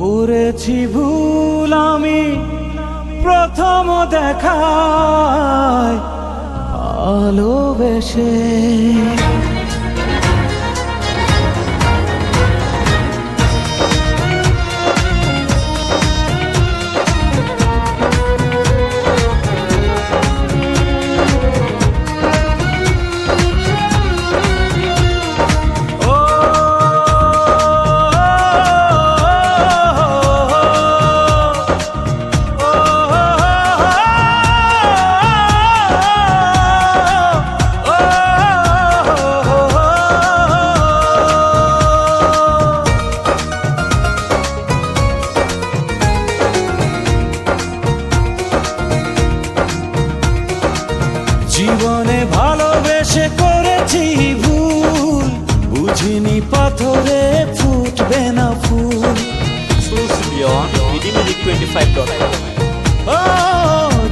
করেছি ভুল আমি। প্রথম দেখায় ভালোবেসে পাথরে ফুটবে না ফুল exclusively on VDMusic25.com. ও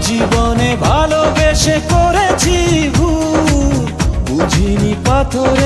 জীবনে ভালোবেসে করেছি ভুল বুঝিনি পাথরে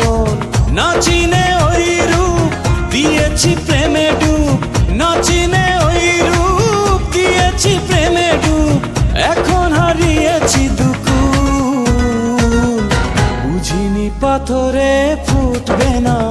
পাথরে ফুটবে না।